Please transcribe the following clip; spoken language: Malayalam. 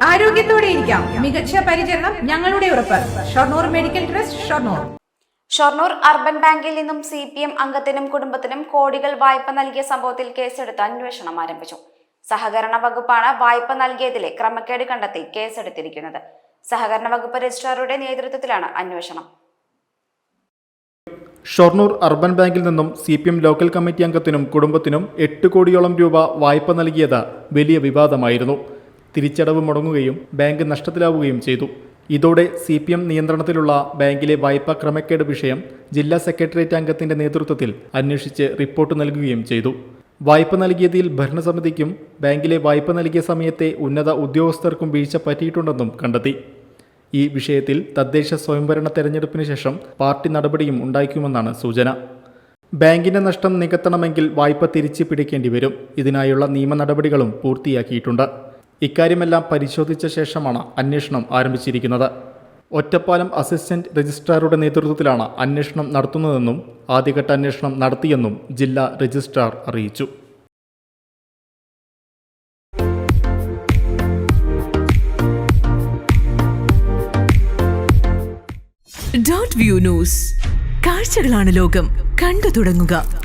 ആരോഗ്യത്തോടെ ഇരിക്കാം. മികച്ച പരിചരണം ഞങ്ങളുടെ ഉറപ്പ്. Shoranur medical trust Shoranur. Shoranur urban ബാങ്കിൽ നിന്നും സി പി എം അംഗത്തിനും കുടുംബത്തിനും കോടികൾ വായ്പ നൽകിയ സംഭവത്തിൽ കേസെടുത്ത് അന്വേഷണം ആരംഭിച്ചു. സഹകരണ വകുപ്പാണ് വായ്പ നൽകിയതിലെ ക്രമക്കേട് കണ്ടെത്തി കേസെടുത്തിരിക്കുന്നത്. സഹകരണ വകുപ്പ് രജിസ്ട്രാറുടെ നേതൃത്വത്തിലാണ് അന്വേഷണം. ഷൊർണൂർ അർബൻ ബാങ്കിൽ നിന്നും C P M local committee അംഗത്തിനും കുടുംബത്തിനും എട്ട് കോടിയോളം രൂപ വായ്പ നൽകിയത് വലിയ വിവാദമായിരുന്നു. തിരിച്ചടവ് മുടങ്ങുകയും ബാങ്ക് നഷ്ടത്തിലാവുകയും ചെയ്തു. ഇതോടെ സി പി എം നിയന്ത്രണത്തിലുള്ള ബാങ്കിലെ വായ്പാ ക്രമക്കേട് വിഷയം ജില്ലാ സെക്രട്ടേറിയറ്റ് അംഗത്തിന്റെ നേതൃത്വത്തിൽ അന്വേഷിച്ച് റിപ്പോർട്ട് നൽകുകയും ചെയ്തു. വായ്പ നൽകിയതിൽ ഭരണസമിതിക്കും ബാങ്കിലെ വായ്പ നൽകിയ സമയത്തെ ഉന്നത ഉദ്യോഗസ്ഥർക്കും വീഴ്ച പറ്റിയിട്ടുണ്ടെന്നും കണ്ടെത്തി. ഈ വിഷയത്തിൽ തദ്ദേശ സ്വയംഭരണ തെരഞ്ഞെടുപ്പിന് ശേഷം പാർട്ടി നടപടിയും ഉണ്ടായിരിക്കുമെന്നാണ് സൂചന. ബാങ്കിന്റെ നഷ്ടം നികത്തണമെങ്കിൽ വായ്പ തിരിച്ചു പിടിക്കേണ്ടി വരും. ഇതിനായുള്ള നിയമ നടപടികളും പൂർത്തിയാക്കിയിട്ടുണ്ട്. ഇക്കാര്യമെല്ലാം പരിശോധിച്ച ശേഷമാണ് അന്വേഷണം ആരംഭിച്ചിരിക്കുന്നത്. ഒറ്റപ്പാലം അസിസ്റ്റന്റ് രജിസ്ട്രാറുടെ നേതൃത്വത്തിലാണ് അന്വേഷണം നടത്തുന്നതെന്നും ആദ്യഘട്ട അന്വേഷണം നടത്തിയെന്നും ജില്ലാ രജിസ്ട്രാർ അറിയിച്ചു. Dot view news. കാഴ്ചകളാണ് ലോകം. കണ്ടു തുടങ്ങുക.